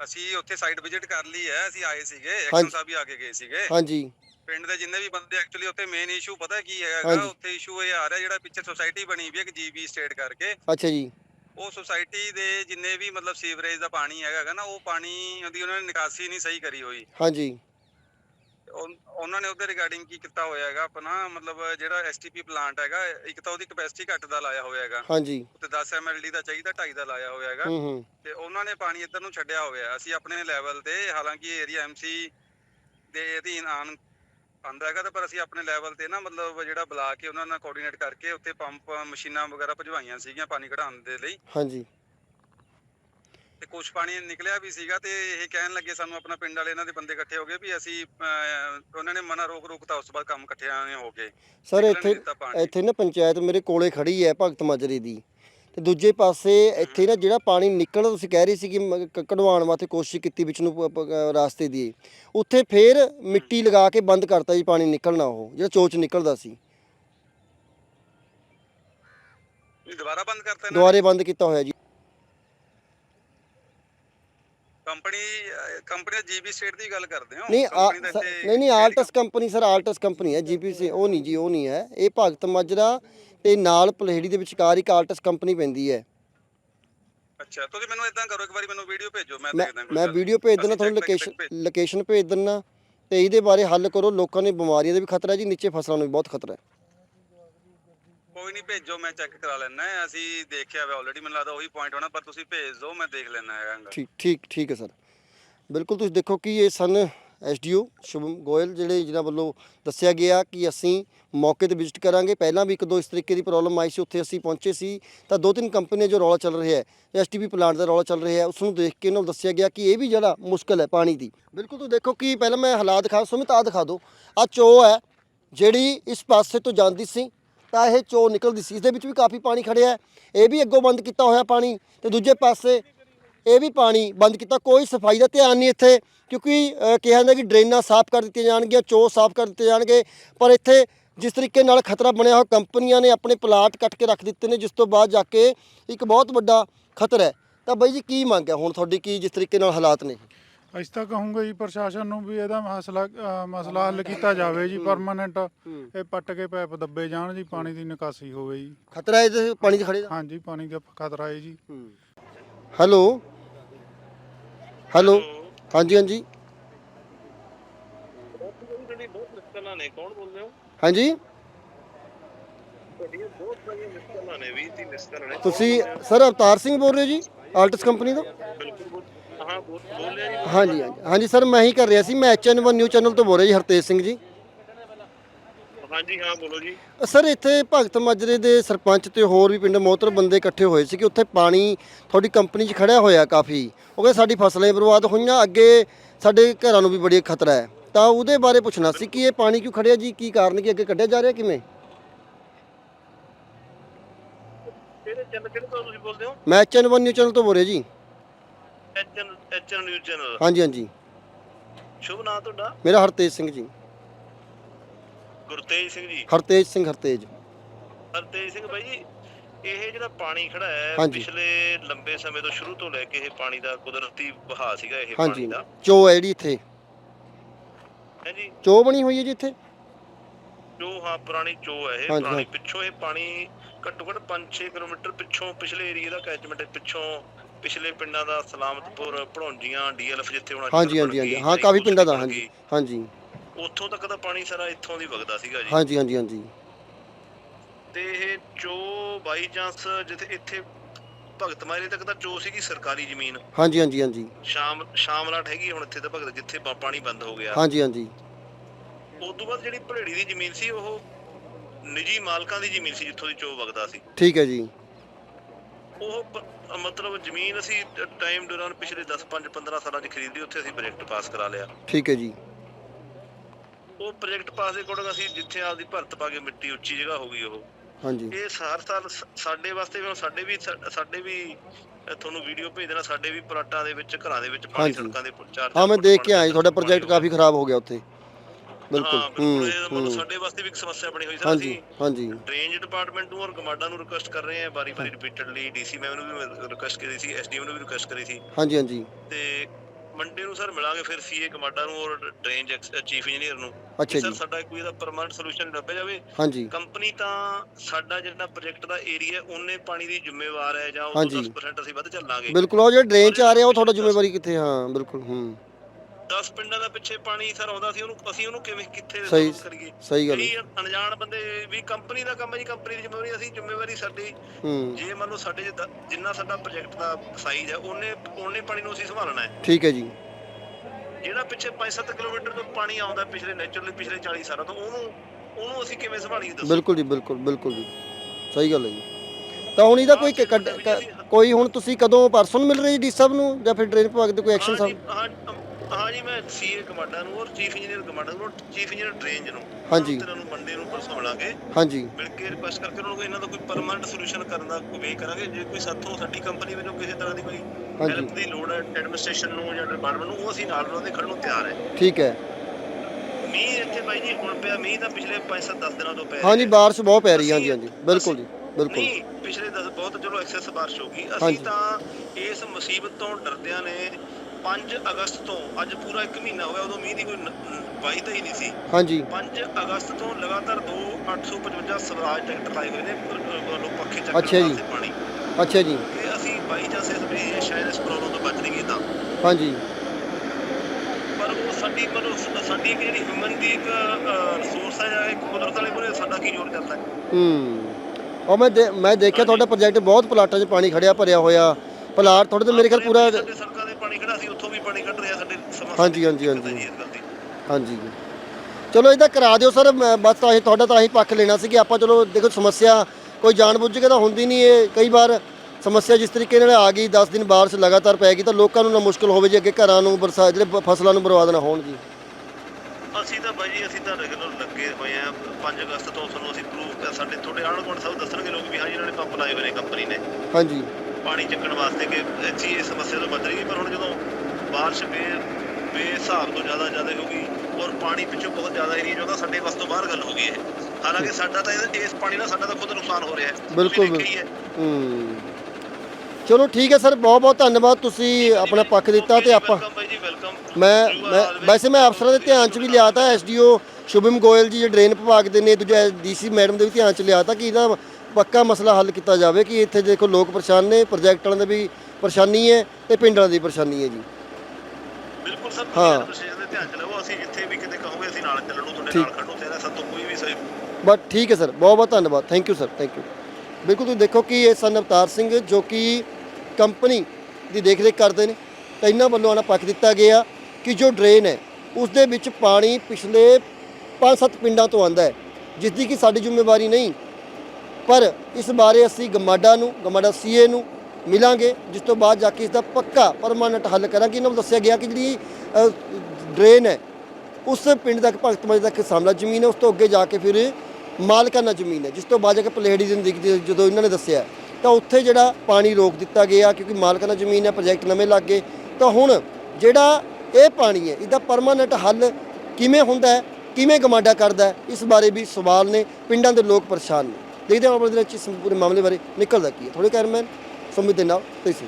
ਅਸੀਂ ਉੱਥੇ ਸਾਈਟ ਵਿਜ਼ਿਟ ਕਰ ਲਈ ਹੈ। ਅਸੀਂ ਆਏ ਸੀਗੇ। ਹਾਂਜੀ। ਐਕਸ਼ਨ ਸਾਹਿਬ ਵੀ ਆ ਕੇ ਗਏ ਸੀਗੇ। ਹਾਂਜੀ। ਪਿੰਡ ਦੇ ਜਿੰਨੇ ਵੀ ਬੰਦੇ ਐਕਚੁਅਲੀ ਉੱਥੇ ਮੇਨ ਇਸ਼ੂ ਪਤਾ ਕੀ ਹੈਗਾ ਹਾਂਜੀ। ਉੱਥੇ ਇਸ਼ੂ ਇਹ ਆ ਰਿਹਾ ਜਿਹੜਾ ਪਿੱਛੇ ਸੁਸਾਇਟੀ ਬਣੀ ਵੀ ਇੱਕ ਜੀਬੀ ਸਟੇਟ ਕਰਕੇ। ਅੱਛਾ ਜੀ। ਉਹ ਸੁਸਾਇਟੀ ਦੇ ਜਿੰਨੇ ਵੀ ਮਤਲਬ ਸੀਵਰੇਜ ਦਾ ਪਾਣੀ ਹੈਗਾ ਗਾ ਨਾ ਉਹ ਪਾਣੀ ਉਹਦੀ ਉਹਨਾਂ ਨੇ ਨਿਕਾਸੀ ਨਹੀਂ ਸਹੀ ਕਰੀ ਹੋਈ। ਹਾਂਜੀ। ਉਹ- ਉਹਨਾਂ ਨੇ ਉਹਦੇ ਰਿਗਾਰਡਿੰਗ ਕੀ ਕੀਤਾ ਹੋਇਆ ਹੈਗਾ ਆਪਣਾ ਮਤਲਬ ਜਿਹੜਾ ਐਸਟੀਪੀ ਪਲਾਂਟ ਹੈਗਾ ਇੱਕ ਤਾਂ ਉਹਦੀ ਕਪੈਸਿਟੀ ਘੱਟ ਦਾ ਲਾਇਆ ਹੋਇਆ ਹੈਗਾ। ਹਾਂਜੀ। ਉੱਤੇ 10 ਐਮਐਲਡੀ ਦਾ ਚਾਹੀਦਾ 2.5 ਦਾ ਲਾਇਆ ਹੋਇਆ ਹੈਗਾ। ਹੂੰ ਹੂੰ। ਤੇ ਉਹਨਾਂ ਨੇ ਪਾਣੀ ਇੱਧਰ ਨੂੰ ਛੱਡਿਆ ਹੋਇਆ। ਅਸੀਂ ਆਪਣੇ ਲੈਵਲ ਤੇ ਹਾਲਾਂਕਿ ਏਰੀਆ ਐਮਸੀ ਦੇ ਅਧੀਨ ਆਨ ਆਂਦਾ ਹੈਗਾ ਤੇ ਪਰ ਅਸੀਂ ਆਪਣੇ ਲੈਵਲ ਤੇ ਨਾ ਮਤਲਬ ਜਿਹੜਾ ਬੁਲਾ ਕੇ ਉਹਨਾਂ ਨਾਲ ਕੋਆਰਡੀਨੇਟ ਕਰਕੇ ਉੱਤੇ ਪੰਪ ਮਸ਼ੀਨਾਂ ਵਗੈਰਾ ਭਜਵਾਈਆਂ ਸੀਗੀਆਂ ਪਾਣੀ ਕਢਾਉਣ ਦੇ ਲਈ। ਹਾਂਜੀ। ਤੇ ਕੁਝ ਪਾਣੀ ਨਿਕਲਿਆ ਵੀ ਸੀਗਾ ਤੇ ਇਹ ਕਹਿਣ ਲੱਗੇ ਸਾਨੂੰ ਆਪਣਾ ਪਿੰਡ ਵਾਲੇ ਇਹਨਾਂ ਦੇ ਬੰਦੇ ਇਕੱਠੇ ਹੋ ਗਏ ਵੀ ਅਸੀਂ ਅਹ, ਉਹਨਾਂ ਨੇ ਮਨਾ ਰੋਕ ਰੋਕਤਾ ਉਸ ਤੋਂ ਬਾਅਦ ਕੰਮ ਇਕੱਠਿਆਂ ਨੇ ਹੋ ਗਏ। ਸਰ ਨਿਕਲਣ ਇੱਥੇ ਨਹੀਂ ਦਿੱਤਾ ਪਾਣੀ। ਇੱਥੇ ਨਾ ਪੰਚਾਇਤ ਮੇਰੇ ਕੋਲੇ ਖੜੀ ਹੈ ਭਗਤ ਮਾਜਰੇ ਦੀ। ਤੇ ਦੂਜੇ ਪਾਸੇ ਇੱਥੇ ਨਾ ਜਿਹੜਾ ਪਾਣੀ ਨਿਕਲਦਾ ਤੁਸੀਂ ਕਹਿ ਰਹੇ ਸੀ ਕਿ ਕਢਵਾਉਣ ਵਾਸਤੇ ਕੋਸ਼ਿਸ਼ ਕੀਤੀ ਵਿੱਚ ਨੂੰ ਰਾਸਤੇ ਦੀ। ਉੱਥੇ ਫੇਰ ਮਿੱਟੀ ਲਗਾ ਕੇ ਬੰਦ ਕਰਤਾ ਜੀ ਪਾਣੀ ਨਿਕਲਣਾ ਉਹ ਜਿਹੜਾ ਚੋਚ ਨਿਕਲਦਾ ਸੀ। ਦੁਬਾਰਾ ਬੰਦ ਕਰਤਾ ਨੇ? ਦੁਬਾਰੇ ਬੰਦ ਕੀਤਾ ਹੋਇਆ ਜੀ। ਕੰਪਨੀ ਕੰਪਨੀ ਦਾ ਜੀਬੀ ਸਟੇਟ ਦੀ ਗੱਲ ਕਰਦੇ ਹੋ। ਨਹੀਂ ਆ- ਕੰਪਨੀ ਦਾ ਸਰ- ਇੱਥੇ ਨਹੀਂ ਨਹੀਂ Altus company sir Altus company ਹੈ ਜੀਪੀਸੀ ਉਹ ਨਹੀਂ ਜੀ ਉਹ ਨਹੀਂ ਹੈ। ਇਹ ਭਗਤ ਮਾਜਰਾ ਤੇ ਨਾਲ ਪਲੇਹੜੀ ਦੇ ਵਿਚਕਾਰ ਇੱਕ ਆਲਟਸ ਕੰਪਨੀ ਪੈਂਦੀ ਹੈ। ਅੱਛਾ ਤੁਸੀਂ ਮੈਨੂੰ ਇਦਾਂ ਕਰੋ ਇੱਕ ਵਾਰੀ ਮੈਨੂੰ ਵੀਡੀਓ ਭੇਜੋ ਮੈਂ ਮੈਂ ਦੇਖਦਾ ਕੋਈ ਮੈਂ ਗੱਲ ਵੀਡੀਓ ਭੇਜ ਦਿੰਦਾ ਅਸੀਂ ਤੁਹਾਨੂੰ check ਲੋਕੇਸ਼ਨ ਲੋਕੇਸ਼ਨ ਭੇਜ ਦਿੰਦਾ। ਤੇ ਇਹਦੇ ਬਾਰੇ ਹੱਲ ਕਰੋ ਲੋਕਾਂ ਨੂੰ ਬਿਮਾਰੀਆਂ ਦਾ ਵੀ ਖਤਰਾ ਜੀ ਨੀਚੇ ਫਸਲਾਂ ਨੂੰ ਵੀ ਬਹੁਤ ਖਤਰਾ ਹੈ। ਕੋਈ ਨਹੀਂ ਭੇਜੋ, ਮੈਂ ਚੈੱਕ ਕਰਾ ਲੈਣਾ ਅਸੀਂ ਦੇਖਿਆ ਵਾ ਆਲਰੇਡੀ ਮੈਨੂੰ ਲੱਗਦਾ ਉਹੀ ਪੁਆਇੰਟ ਹੋਣਾ, ਪਰ ਤੁਸੀਂ ਭੇਜ ਦਿਓ, ਮੈਂ ਦੇਖ ਲੈਣਾ ਹੈਗਾ ਠੀਕ ਠੀਕ ਠੀਕ ਹੈ ਸਰ। ਬਿਲਕੁਲ, ਤੁਸੀਂ ਦੇਖੋ ਕਿ ਇਹ ਸਨ ਐਸਡੀਓ ਸ਼ੁਭਮ ਗੋਇਲ, ਜਿਹੜੇ ਜਿਨ੍ਹਾਂ ਵੱਲੋਂ ਦੱਸਿਆ ਗਿਆ ਕਿ ਅਸੀਂ ਮੌਕੇ ਤੇ ਵਿਜ਼ਿਟ ਕਰਾਂਗੇ। ਪਹਿਲਾਂ ਵੀ ਇੱਕ ਦੋ ਇਸ ਤਰੀਕੇ ਦੀ ਪ੍ਰੋਬਲਮ ਆਈ ਸੀ, ਉੱਥੇ ਅਸੀਂ ਪਹੁੰਚੇ ਸੀ। ਤਾਂ ਦੋ ਤਿੰਨ ਕੰਪਨੀਆਂ ਜੋ ਰੌਲਾ ਚੱਲ ਰਿਹਾ ਹੈ ਐਸਟੀਪੀ ਪਲਾਂਟ ਦਾ ਰੌਲਾ ਚੱਲ ਰਿਹਾ ਹੈ, ਉਸ ਨੂੰ ਦੇਖ ਕੇ ਉਹਨਾਂ ਨੂੰ ਦੱਸਿਆ ਗਿਆ ਕਿ ਇਹ ਵੀ ਜਿਹੜਾ ਮੁਸ਼ਕਲ ਹੈ ਪਾਣੀ ਦੀ। ਬਿਲਕੁਲ, ਤੁਸੀਂ ਦੇਖੋ ਕਿ ਪਹਿਲਾਂ ਮੈਂ ਹਾਲਾਤ ਦਿਖਾ, ਸੁਮਿਤ ਆ ਦਿਖਾ ਦਿਓ। ਆ ਚੋ ਹੈ ਜਿਹੜੀ ਇਸ ਪਾਸੇ ਤੋਂ ਜਾਂਦੀ ਸੀ ਤਾਂ ਇਹ ਚੋ ਨਿਕਲਦੀ ਸੀ। ਇਸ ਦੇ ਵਿੱਚ ਵੀ ਕਾਫੀ ਪਾਣੀ ਖੜਿਆ ਇਹ ਵੀ ਅੱਗੋਂ ਬੰਦ ਕੀਤਾ ਹੋਇਆ ਪਾਣੀ ਤੇ ਦੂਜੇ ਪਾਸੇ ਇਹ ਵੀ ਪਾਣੀ ਬੰਦ ਕੀਤਾ। ਕੋਈ ਸਫ਼ਾਈ ਦਾ ਧਿਆਨ ਨਹੀਂ ਇੱਥੇ, ਕਿਉਂਕਿ ਕਿਹਾ ਜਾਂਦਾ ਕਿ ਡਰੇਨਾਂ ਸਾਫ਼ ਕਰ ਦਿੱਤੀਆਂ ਜਾਣਗੀਆਂ ਚੋ ਸਾਫ਼ ਕਰ ਦਿੱਤੇ ਜਾਣਗੇ। ਪਰ ਇੱਥੇ ਜਿਸ ਤਰੀਕੇ ਨਾਲ ਖਤਰਾ ਬਣਿਆ ਹੋਇਆ, ਕੰਪਨੀਆਂ ਨੇ ਆਪਣੇ ਪਲਾਟ ਕੱਟ ਕੇ ਰੱਖ ਦਿੱਤੇ ਨੇ, ਜਿਸ ਤੋਂ ਬਾਅਦ ਜਾ ਕੇ ਇੱਕ ਬਹੁਤ ਵੱਡਾ ਖਤਰਾ ਹੈ। ਤਾਂ ਬਾਈ ਜੀ, ਕੀ ਮੰਗ ਹੈ? ਹੁਣ ਤੁਹਾਡੀ ਕੀ, ਜਿਸ ਤਰੀਕੇ ਨਾਲ ਹਾਲਾਤ ਨੇ? ਅਸੀਂ ਤਾਂ ਕਹੂੰਗੇ ਜੀ ਪ੍ਰਸ਼ਾਸਨ ਨੂੰ ਵੀ ਇਹਦਾ ਮਸਲਾ ਅ, ਮਸਲਾ ਹੱਲ ਕੀਤਾ ਜਾਵੇ ਜੀ ਪਰਮਾਨੈਂਟ ਇਹ ਪੱਟ ਕੇ ਪੈਪ ਦੱਬੇ ਜਾਣ ਜੀ ਪਾਣੀ ਦੀ ਨਿਕਾਸੀ ਹੋਵੇ ਜੀ। ਖਤਰਾ ਹੈ ਪਾਣੀ 'ਚ ਖੜੇ ਦਾ? ਹਾਂਜੀ ਪਾਣੀ ਦਾ ਖਤਰਾ ਹੈ ਜੀ। ਹੈਲੋ। ਹੈਲੋ। ਹਾਂਜੀ ਹਾਂਜੀ। ਤੁਹਾਡੀ ਬਹੁਤ ਮੁਸ਼ਕਲਾਂ ਨੇ ਕੌਣ ਬੋਲਦੇ ਹੋ ਹਾਂਜੀ। ਤੁਹਾਡੀਆਂ ਬਹੁਤ ਸਾਰੀਆਂ ਮੁਸ਼ਕਲਾਂ ਨੇ ਵੀਹ ਦੀ ਮੁਸ਼ਕਲ ਨੇ। ਤੁਸੀਂ ਸਰ ਅਵਤਾਰ ਸਿੰਘ ਬੋਲ ਰਹੇ ਹੋ ਜੀ ਆਲਟਸ ਕੰਪਨੀ ਤੋਂ? ਬਿਲਕੁਲ। ਹਾਂਜੀ ਹਾਂਜੀ। ਹਾਂਜੀ ਸਰ ਮੈਂ ਹੀ ਕਰ ਰਿਹਾ ਸੀ। ਮੈਂ ਐਚਐਨ1 ਨਿਊ ਚੈਨਲ ਤੋਂ ਬੋਲ ਰਿਹਾ ਜੀ ਹਰਤੇਜ ਸਿੰਘ ਜੀ। ਹਾਂਜੀ ਹਾਂ ਬੋਲੋ ਜੀ। ਸਰ ਇੱਥੇ ਭਗਤ ਮਾਜਰੇ ਦੇ ਸਰਪੰਚ ਤੇ ਹੋਰ ਵੀ ਪਿੰਡ ਮੋਹਤਰ ਬੰਦੇ ਇਕੱਠੇ ਹੋਏ ਸੀ ਕਿ ਉੱਥੇ ਪਾਣੀ ਤੁਹਾਡੀ ਕੰਪਨੀ 'ਚ ਖੜਿਆ ਹੋਇਆ ਕਾਫੀ। ਉਹ ਕਹਿੰਦੇ ਸਾਡੀ ਫਸਲਾਂ ਬਰਬਾਦ ਹੋਈਆਂ ਅੱਗੇ ਸਾਡੇ ਘਰਾਂ ਨੂੰ ਵੀ ਬੜੀ ਖਤਰਾ ਹੈ। ਤਾਂ ਉਹਦੇ ਬਾਰੇ ਪੁੱਛਣਾ ਸੀ ਕਿ ਇਹ ਪਾਣੀ ਕਿਉਂ ਖੜਿਆ ਜੀ? ਕੀ ਕਾਰਨ ਕੀ ਅੱਗੇ ਕੱਢਿਆ ਜਾ ਰਿਹਾ ਕਿਵੇਂ? ਕਿਹੜੇ ਚੈਨਲ ਕਿਹੜੇ ਤੋਂ ਤੁਸੀਂ ਬੋਲਦੇ ਹੋ? ਮੈਂ ਐਚਐਨ1 ਨਿਊ ਚੈਨਲ ਤੋਂ ਬੋਲ ਰਿਹਾ ਜੀ। ਐਚਐਨ ਐਚਐਨ ਨਿਊਜ਼ ਚੈਨਲ ਹਾਂਜੀ ਹਾਂਜੀ। ਸ਼ੁਭ ਨਾਮ ਤੁਹਾਡਾ? ਮੇਰਾ ਹਰਤੇਜ ਸਿੰਘ ਜੀ। ਗੁਰਤੇਜ ਸਿੰਘ ਜੀ। ਹਰਤੇਜ ਸਿੰਘ ਹਰਤੇਜ। ਹਰਤੇਜ ਸਿੰਘ ਬਾਈ ਜੀ ਇਹ ਜਿਹੜਾ ਪਾਣੀ ਖੜਾ ਹੈ ਹਾਂਜੀ। ਪਿਛਲੇ ਲੰਬੇ ਸਮੇਂ ਤੋਂ ਸ਼ੁਰੂ ਤੋਂ ਲੈ ਕੇ ਇਹ ਪਾਣੀ ਦਾ ਕੁਦਰਤੀ ਵਹਾਅ ਸੀਗਾ ਇਹ ਹਾਂਜੀ। ਪਾਣੀ ਦਾ। ਚੋ ਹੈ ਜਿਹੜੀ ਇੱਥੇ। ਹੈ ਜੀ ਚੋ ਬਣੀ ਹੋਈ ਹੈ ਜੀ ਇੱਥੇ? ਜੋ ਹਾਂ ਪੁਰਾਣੀ ਚੋ ਹੈ ਇਹ ਹਾਂਜੀ, ਪੁਰਾਣੀ। ਹਾਂਜੀ। ਪਿੱਛੋਂ ਇਹ ਪਾਣੀ ਘੱਟੋ ਘੱਟ 5-6 ਕਿਲੋਮੀਟਰ ਪਿੱਛੋਂ ਪਿਛਲੇ ਏਰੀਆ ਦਾ ਕੈਚਮੈਂਟ ਪਿੱਛੋਂ ਪਿਛਲੇ ਪਿੰਡਾਂ ਦਾ ਸਲਾਮਤਪੁਰ ਭੜੌਂਜੀਆਂ ਡੀਐਲਐਫ ਜਿੱਥੇ ਹੁਣ ਹਾਂਜੀ ਹਾਂਜੀ ਹਾਂਜੀ। ਹਾਂ ਕਾਫੀ ਪਿੰਡਾਂ ਦਾ ਹਾਂਜੀ। ਹਾਂਜੀ। ਉੱਥੋਂ ਤੱਕ ਦਾ ਪਾਣੀ ਸਾਰਾ ਇੱਥੋਂ ਦੀ ਵਗਦਾ ਸੀਗਾ ਜੀ। ਹਾਂਜੀ ਹਾਂਜੀ ਹਾਂਜੀ। ਤੇ ਇਹ ਚੋ ਬਾਈ ਚਾਂਸ ਜਿੱਥੇ ਇੱਥੇ ਭਗਤ ਮਾਰੇ ਤੱਕ ਤਾਂ ਚੋ ਸੀਗੀ ਸਰਕਾਰੀ ਜ਼ਮੀਨ। ਹਾਂਜੀ ਹਾਂਜੀ ਹਾਂਜੀ। ਸ਼ਾਮ ਸ਼ਾਮਲਾਟ ਹੈਗੀ ਹੁਣ ਇੱਥੇ ਤਾਂ ਭਗਤ ਜਿੱਥੇ ਪਾਣੀ ਬੰਦ ਹੋ ਗਿਆ। ਹਾਂਜੀ ਹਾਂਜੀ। ਉਸ ਤੋਂ ਬਾਅਦ ਜਿਹੜੀ ਭਲੇੜੀ ਦੀ ਜ਼ਮੀਨ ਸੀ ਉਹ ਨਿੱਜੀ ਮਾਲਕਾਂ ਦੀ ਜ਼ਮੀਨ ਸੀ ਜਿੱਥੋਂ ਦੀ ਚੋ ਵਗਦਾ ਸੀ। ਠੀਕ ਹੈ ਜੀ। ਉਹ ਪ- ਮਤਲਬ ਜ਼ਮੀਨ ਅਸੀਂ ਟਾਈਮ ਦੌਰਾਨ ਪਿਛਲੇ 10 5 15 ਸਾਲਾਂ 'ਚ ਖਰੀਦੀ ਉੱਥੇ ਅਸੀਂ ਪ੍ਰੋਜੈਕਟ ਪਾਸ ਕਰਾ ਲਿਆ। ਠੀਕ ਹੈ ਜੀ। ਉਹ ਪ੍ਰੋਜੈਕਟ ਪਾਸ ਦੇ ਕੋਲ ਅਸੀਂ ਜਿੱਥੇ ਆਪਦੀ ਭਰਤ ਪਾ ਕੇ ਮਿੱਟੀ ਉੱਚੀ ਜਗ੍ਹਾ ਹੋ ਗਈ ਉਹ। ਹਾਂਜੀ। ਇਹ ਹਰ ਸਾਲ ਸ- ਸਾਡੇ ਵਾਸਤੇ ਵੀ ਹੁਣ ਸਾਡੇ ਵੀ ਸਾ- ਸਾਡੇ ਵੀ ਅ, ਤੁਹਾਨੂੰ ਵੀਡੀਓ ਭੇਜ ਦੇਣਾ ਸਾਡੇ ਵੀ ਪਲਾਟਾਂ ਦੇ ਵਿੱਚ ਘਰਾਂ ਦੇ ਵਿੱਚ ਪਾਣੀ ਹਾਂਜੀ। ਸੜਕਾਂ ਦੇ ਚਾਰ ਹਾਂ ਮੈਂ ਦੇਖ ਕੇ ਆਇਆ ਤੁਹਾਡਾ ਪ੍ਰੋਜੈਕਟ ਕਾਫੀ ਖਰਾਬ ਹੋ ਗਿਆ ਉੱਥੇ। ਬਿਲਕੁਲ ਹਾਂ ਬਿਲਕੁਲ ਇਹ ਮਤਲਬ ਸਾਡੇ ਵਾਸਤੇ ਵੀ ਇੱਕ ਸਮੱਸਿਆ ਬਣੀ ਹੋਈ ਸਰ ਹਾਂਜੀ ਅਸੀਂ ਹਾਂਜੀ। ਡਰੇਨਜ ਡਿਪਾਰਟਮੈਂਟ ਨੂੰ ਔਰ ਗਮਾਡਾ ਨੂੰ ਰਿਕੁਐਸਟ ਕਰ ਰਹੇ ਹਾਂ ਵਾਰੀ ਵਾਰੀ ਰਿਪੀਟਡਲੀ ਡੀਸੀ ਮੈਮ ਨੂੰ ਵੀ ਰਿਕੁਐਸਟ ਕਰੀ ਸੀ ਐਸਡੀਐਮ ਨੂੰ ਵੀ ਰਿਕੁਐਸਟ ਕਰੀ ਸੀ। ਹਾਂਜੀ ਹਾਂਜੀ। ਤੇ ਮੰਡੇ ਨੂੰ ਸਰ ਮਿਲਾਂਗੇ ਫਿਰ ਸੀਏ ਗਮਾਡਾ ਨੂੰ ਔਰ ਡਰੇਨਜ ਚੀਫ ਇੰਜੀਨੀਅਰ ਨੂੰ। ਅੱਛਾ ਸਰ ਜੀ। ਸਾਡਾ ਕੋਈ ਇਹਦਾ ਪਰਮਾਨੈਂਟ ਸੋਲੂਸ਼ਨ ਲੱਭਿਆ ਜਾਵੇ। ਹਾਂਜੀ। ਕੰਪਨੀ ਤਾਂ ਸਾਡਾ ਜਿਹੜਾ ਪ੍ਰੋਜੈਕਟ ਦਾ ਏਰੀਆ ਉਹਨੇ ਪਾਣੀ ਦੀ ਜ਼ਿੰਮੇਵਾਰ ਹੈ ਜਾਂ ਉਹ ਹਾਂਜੀ। 10% ਅਸੀਂ ਵੱਧ ਚੱਲਾਂਗੇ। ਬਿਲਕੁਲ ਉਹ ਜਿਹੜਾ ਡਰੇਨ ਚ ਆ ਰਿਹਾ ਉਹ ਤੁਹਾਡਾ ਜ਼ਿੰਮੇਵਾਰੀ ਕਿੱਥੇ ਹਾਂ ਬਿਲਕੁਲ ਹੂੰ। 10 ਪਿੰਡਾਂ ਦਾ ਪਿੱਛੇ ਪਾਣੀ ਸਰ ਆਉਂਦਾ ਸੀ ਉਹਨੂੰ ਅਸੀਂ ਉਹਨੂੰ ਕਿਵੇਂ ਕਿੱਥੇ ਸਹੀ- ਕਰੀਏ? ਸਹੀ ਗੱਲ ਹੈ। ਅਣਜਾਣ ਬੰਦੇ ਵੀ ਕੰਪਨੀ ਦਾ ਕੰਮ ਹੈ ਜੀ ਕੰਪਨੀ ਦੀ ਜ਼ਿੰਮੇਵਾਰੀ ਅਸੀਂ ਜ਼ਿੰਮੇਵਾਰੀ ਸਾਡੀ। ਜੇ ਮੰਨ ਲਓ ਸਾਡੇ ਜਿੰਨਾ ਸਾਡਾ ਪ੍ਰੋਜੈਕਟ ਦਾ ਸਾਈਜ਼ ਹੈ ਉਹਨੇ ਉਹਨੇ ਪਾਣੀ ਨੂੰ ਅਸੀਂ ਸੰਭਾਲਣਾ ਹੈ। ਠੀਕ ਹੈ ਜੀ। ਜਿਹੜਾ ਪਿੱਛੇ 5-7 ਕਿਲੋਮੀਟਰ ਤੋਂ ਪਾਣੀ ਆਉਂਦਾ ਪਿਛਲੇ ਨੇਚਰਲੀ ਪਿਛਲੇ 40 ਸਾਲਾਂ ਤੋਂ ਉਹਨੂੰ ਉਹਨੂੰ ਅਸੀਂ ਕਿਵੇਂ ਸੰਭਾਲੀਏ ਦੱਸੋ? ਬਿਲਕੁਲ ਜੀ ਬਿਲਕੁਲ ਬਿਲਕੁਲ ਜੀ। ਸਹੀ ਗੱਲ ਹੈ ਜੀ। ਤਾਂ ਹੁਣ ਇਹਦਾ ਕੋਈ ਕੋਈ ਹੁਣ ਤੁਸੀਂ ਕਦੋਂ ਪਰਸੋਂ ਨੂੰ ਮਿਲ ਰਹੇ ਜੀ ਡੀ ਸਾਹਿਬ ਨੂੰ ਜਾਂ ਫਿਰ ਡਰੇਨ ਵਿਭਾਗ ਦੇ ਕੋਈ ਐਕਸ਼ਨ ਸਾਹਿਬ ਹਾਂ ਅਮ, ਹਾਂ ਜੀ ਮੈਂ ਸੀਏ ਕਮਾਂਡਰ ਨੂੰ ਔਰ ਚੀਫ ਇੰਜੀਨੀਅਰ ਕਮਾਂਡਰ ਨੂੰ ਚੀਫ ਇੰਜੀਨੀਅਰ ਡਰੇਂਜ ਨੂੰ। ਹਾਂਜੀ। ਉਹਨਾਂ ਨੂੰ ਮੰਡੇ ਨੂੰ ਪਰਸੋਂ ਮਿਲਾਂਗੇ ਹਾਂਜੀ। ਮਿਲ ਕੇ ਰਿਕੁਐਸਟ ਕਰਕੇ ਉਹਨਾਂ ਨੂੰ ਇਹਨਾਂ ਦਾ ਕੋਈ ਪਰਮਾਨੈਂਟ ਸੋਲੂਸ਼ਨ ਕਰਨ ਦਾ ਕੋਈ ਵੇ ਕਰਾਂਗੇ। ਜੇ ਕੋਈ ਸਾਥੋਂ ਸਾਡੀ ਕੰਪਨੀ ਵੱਲੋਂ ਕਿਸੇ ਤਰ੍ਹਾਂ ਦੀ ਕੋਈ ਹਾਂਜੀ। ਹੈਲਪ ਦੀ ਲੋੜ ਹੈ ਐਡਮਿਨਿਸਟ੍ਰੇਸ਼ਨ ਨੂੰ ਜਾਂ ਡਿਪਾਰਟਮੈਂਟ ਨੂੰ ਉਹ ਅਸੀਂ ਨਾਲ ਉਹਨਾਂ ਦੇ ਖੜਨ ਨੂੰ ਤਿਆਰ ਹੈ। ਠੀਕ ਹੈ। ਮੀਂਹ ਇੱਥੇ ਬਾਈ ਜੀ ਹੁਣ ਪਿਆ ਮੀਂਹ ਤਾਂ ਪਿਛਲੇ 5-7 10 ਦਿਨਾਂ ਤੋਂ ਪੈ ਹਾਂਜੀ ਰਿਹਾ। ਬਾਰਿਸ਼ ਬਹੁਤ ਪੈ ਰਹੀ ਹੈ। ਹਾਂਜੀ ਹਾਂਜੀ। ਬਿਲਕੁਲ ਜੀ ਬਿਲਕੁਲ। ਨਹੀਂ ਪਿਛਲੇ 10 ਬਹੁਤ ਚਲੋ ਐਕਸੈਸ ਬਾਰਿਸ਼ ਹੋ ਗਈ। ਹਾਂਜੀ। ਅਸੀਂ ਤਾਂ ਇਸ ਮੁਸੀਬਤ ਤੋਂ ਡਰਦਿਆਂ ਨੇ 5 ਅਗਸਤ ਤੋਂ ਅੱਜ ਪੂਰਾ 1 ਮਹੀਨਾ ਹੋ ਗਿਆ ਉਦੋਂ ਮੀਂਹ ਦੀ ਕੋਈ ਵਾਈ ਤਾਂ ਹੀ ਨਹੀਂ ਸੀ। ਹਾਂਜੀ। 5 ਅਗਸਤ ਤੋਂ ਲਗਾਤਾਰ 2 855 ਸਵਰਾਜ ਟਰੈਕਟਰ ਲਾਏ ਹੋਏ ਨੇ ਵੱਲੋਂ ਪੱਖੇ ਚੱਕਣ ਅੱਛਾ ਜੀ। ਪਾਣੀ। ਅੱਛਾ ਜੀ। ਕਿ ਅਸੀਂ ਬਾਈ ਚਾਂਸ ਇਸ ਵੀ ਇਹ ਸ਼ਾਇਦ ਇਸ ਪ੍ਰੋਬਲਮ ਤੋਂ ਬਚ ਨਹੀਂ ਤਾਂ। ਹਾਂਜੀ। ਪਰ ਉਹ ਸਾਡੀ ਸ- ਸਾਡੀ ਇੱਕ ਜਿਹੜੀ ਹਿਊਮਨ ਦੀ ਇੱਕ ਰਿਸੋਰਸ ਹੈ ਜਾਂ ਇੱਕ ਕੁਦਰਤ ਵਾਲੇ ਕੋਲੇ ਸਾਡਾ ਕੀ ਜ਼ੋਰ ਚੱਲਦਾ ਹੈ? ਹੂੰ। ਉਹ ਮੈਂ ਮੈਂ ਦੇਖਿਆ ਤੁਹਾਡਾ ਪ੍ਰੋਜੈਕਟ ਬਹੁਤ ਪਲਾਟਾਂ 'ਚ ਪਾਣੀ ਖੜਿਆ ਭਰਿਆ ਹੋਇਆ। ਪਲਾਟ ਤੁਹਾਡੇ ਤੇ ਮੇਰੇ ਖਿਆਲ ਪੂਰਾ ਪਾਣੀ ਖੜਾ ਸੀ ਉੱਥੋਂ ਵੀ ਪਾਣੀ ਕੱਢ ਰਿਹਾ ਸਾਡੇ ਸਮਾਂ ਹਾਂਜੀ, ਹਾਂਜੀ, ਹਾਂਜੀ। ਜੀ। ਹਾਂਜੀ ਚਲੋ ਇਹਦਾ ਕਰਾ ਦਿਓ ਸਰ ਮੈਂ ਬਸ ਤਾਂ ਇਹ ਤੁਹਾਡਾ ਤਾਂ ਹੀ ਪੱਖ ਲੈਣਾ ਸੀ ਕਿ ਆਪਾਂ ਚਲੋ ਦੇਖੋ ਸਮੱਸਿਆ ਕੋਈ ਜਾਣਬੁੱਝ ਕੇ ਤਾਂ ਹੁੰਦੀ ਨਹੀਂ ਇਹ। ਕਈ ਵਾਰ ਸਮੱਸਿਆ ਜਿਸ ਤਰੀਕੇ ਨਾਲ ਆ ਗਈ 10 ਦਿਨ ਬਾਰਿਸ਼ ਲਗਾਤਾਰ ਪੈ ਗਈ ਤਾਂ ਲੋਕਾਂ ਨੂੰ ਨਾ ਮੁਸ਼ਕਲ ਹੋਵੇ ਜੀ ਅੱਗੇ ਘਰਾਂ ਨੂੰ ਬਰਸਾਤ ਜਿਹੜੇ ਫਸਲਾਂ ਨੂੰ ਬਰਬਾਦ ਨਾ ਹੋਣ ਜੀ। ਅਸੀਂ ਤਾਂ ਬਾਈ ਜੀ ਅਸੀਂ ਤਾਂ ਰੈਗੂਲਰ ਲੱਗੇ ਹੋਏ ਆ 5 ਅਗਸਤ ਤੋਂ ਤੁਹਾਨੂੰ ਅਸੀਂ ਪ੍ਰੂਫ ਸਾਡੇ ਤੁਹਾਡੇ ਆਣ ਸਭ ਦੱਸਣਗੇ ਲੋਕ ਵੀ ਹਾਂ ਜੀ ਇਹਨਾਂ ਨੇ ਪੰਪ ਲਾਏ ਹੋਏ ਨੇ ਕੰਪਨੀ ਨੇ। ਹਾਂਜੀ। ਪਾਣੀ ਚੱਕਣ ਵਾਸਤੇ ਕਿ ਹੀ ਇਹ ਸਮੱਸਿਆ ਤੋਂ ਬਚ ਰਹੀ ਪਰ ਹੁਣ ਜਦੋਂ ਬਾਰਿਸ਼ ਬੇ ਬੇਹਿਸਾਬ ਤੋਂ ਜ਼ਿਆਦਾ ਜ਼ਿਆਦਾ ਹੋ ਗਈ ਔਰ ਪਾਣੀ ਪਿੱਛੋਂ ਬਹੁਤ ਜ਼ਿਆਦਾ ਏਰੀਆ ਜਾਂਦਾ ਸਾਡੇ ਵੱਸ ਤੋਂ ਬਾਹਰ ਗੱਲ ਹੋ ਗਈ ਹੈ। ਹਾਲਾਂਕਿ ਸਾਡਾ ਤਾਂ ਇਸ ਪਾਣੀ ਨਾਲ ਸਾਡਾ ਤਾਂ ਖੁਦ ਨੁਕਸਾਨ ਹੋ ਰਿਹਾ ਹੈ। ਬਿਲਕੁਲ, ਹੀ ਚਲੋ ਠੀਕ ਹੈ ਸਰ ਬਹੁਤ ਬਹੁਤ ਧੰਨਵਾਦ ਤੁਸੀਂ ਆਪਣਾ ਪੱਖ ਦਿੱਤਾ ਤੇ ਆਪਾਂ ਜੀ ਮੈਂ ਮੈਂ ਵੈਸੇ ਮੈਂ ਅਫਸਰਾਂ ਦੇ ਧਿਆਨ 'ਚ ਵੀ ਲਿਆ ਤਾ ਐਸਡੀਓ ਸ਼ੁਭਮ ਗੋਇਲ ਜੀ ਜਿਹੜੇ ਡਰੇਨ ਵਿਭਾਗ ਦੇ ਨੇ ਦੂਜਾ ਡੀਸੀ ਮੈਡਮ ਦੇ ਵੀ ਧਿਆਨ 'ਚ ਲਿਆ ਤਾ ਕਿ ਇਹਦਾ ਪੱਕਾ ਮਸਲਾ ਹੱਲ ਕੀਤਾ ਜਾਵੇ ਕਿ ਇੱਥੇ ਦੇਖੋ ਲੋਕ ਪਰੇਸ਼ਾਨ ਨੇ ਪ੍ਰੋਜੈਕਟ ਵਾਲਿਆਂ ਦਾ ਵੀ ਪਰੇਸ਼ਾਨੀ ਹੈ ਤੇ ਪਿੰਡ ਵਾਲਿਆਂ ਦੀ ਪਰੇਸ਼ਾਨੀ ਹੈ ਜੀ। ਬਿਲਕੁਲ ਸਰ ਹਾਂ। ਪ੍ਰਸ਼ਾਸਨ ਦੇ ਧਿਆਨ ਚ ਲਵੋ ਅਸੀਂ ਜਿੱਥੇ ਵੀ ਕਿਤੇ ਕਹੋਗੇ ਅਸੀਂ ਨਾਲ ਚੱਲਣ ਨੂੰ ਤੁਹਾਡੇ। ਨਾਲ ਖੜਨੋਂ ਚਾਹੀਦਾ ਸਾਨੂੰ ਕੋਈ ਵੀ ਸਹੀ ਬਟ ਠੀਕ ਹੈ ਸਰ ਬਹੁਤ ਬਹੁਤ ਧੰਨਵਾਦ। Thank you sir thank you ਬਿਲਕੁਲ ਤੁਸੀਂ ਦੇਖੋ ਕਿ ਇਹ ਸਨ ਅਵਤਾਰ ਸਿੰਘ ਜੋ ਕਿ ਕੰਪਨੀ ਦੀ ਦੇਖ ਰੇਖ ਕਰਦੇ ਨੇ। ਤਾਂ ਇਹਨਾਂ ਵੱਲੋਂ ਆਣਾ ਪੱਖ ਦਿੱਤਾ ਗਿਆ ਕਿ ਜੋ ਡਰੇਨ ਹੈ ਉਸ ਦੇ ਵਿੱਚ ਪਾਣੀ ਪਿਛਲੇ 5-7 ਪਿੰਡਾਂ ਤੋਂ ਆਂਦਾ ਹੈ ਜਿਸ ਦੀ ਕਿ ਸਾਡੀ ਜ਼ਿੰਮੇਵਾਰੀ ਨਹੀਂ ਪਰ ਇਸ ਬਾਰੇ ਅਸੀਂ ਗਮਾਡਾ ਨੂੰ, ਗਮਾਡਾ ਸੀਏ ਨੂੰ ਮਿਲਾਂਗੇ, ਜਿਸ ਤੋਂ ਬਾਅਦ ਜਾ ਕੇ ਇਸ ਦਾ ਪੱਕਾ ਪਰਮਾਨੈਂਟ ਹੱਲ ਕਰਾਂਗੇ। ਇਹਨਾਂ ਨੂੰ ਦੱਸਿਆ ਗਿਆ ਕਿ ਜਿਹੜੀ ਡਰੇਨ ਹੈ, ਉਸ ਪਿੰਡ ਤੱਕ, ਭਗਤ ਮਾਜਰੇ ਤੱਕ ਸਾਮਲਾ ਜ਼ਮੀਨ ਹੈ। ਉਸ ਤੋਂ ਅੱਗੇ ਜਾ ਕੇ ਫਿਰ ਮਾਲਕਾਨਾ ਜ਼ਮੀਨ ਹੈ। ਜਿਸ ਤੋਂ ਬਾਅਦ ਜਾ ਕੇ ਪਲੇੜੀ ਦੀ ਨਜ਼ਦੀਕ ਦੇ- ਜਦੋਂ ਇਹਨਾਂ ਨੇ ਦੱਸਿਆ, ਤਾਂ ਉੱਥੇ ਜਿਹੜਾ ਪਾਣੀ ਰੋਕ ਦਿੱਤਾ ਗਿਆ, ਕਿਉਂਕਿ ਮਾਲਕਾਨਾ ਜ਼ਮੀਨ ਹੈ ਪ੍ਰੋਜੈਕਟ ਨਵੇਂ ਲੱਗ ਗਏ। ਤਾਂ ਹੁਣ ਜਿਹੜਾ ਇਹ ਪਾਣੀ ਹੈ, ਇਹਦਾ ਪਰਮਾਨੈਂਟ ਹੱਲ ਕਿਵੇਂ ਹੁੰਦਾ ਹੈ, ਕਿਵੇਂ ਗਮਾਡਾ ਕਰਦਾ ਇਸ ਬਾਰੇ ਵੀ ਸਵਾਲ ਨੇ, ਪਿੰਡਾਂ ਦੇ ਲੋਕ ਪਰੇਸ਼ਾਨ ਨੇ। ਦੇਖਦੇ ਹਾਂ ਆਪਣੇ ਦਿਨਾਂ ਚ ਇਸ ਪੂਰੇ ਮਾਮਲੇ ਬਾਰੇ ਨਿਕਲਦਾ ਕੀ ਹੈ। ਥੋੜੇ ਕੈਮਰਾਮੈਨ ਸੁਮਿਤ ਦੇ ਨਾਲ ਤੇ ਸੀ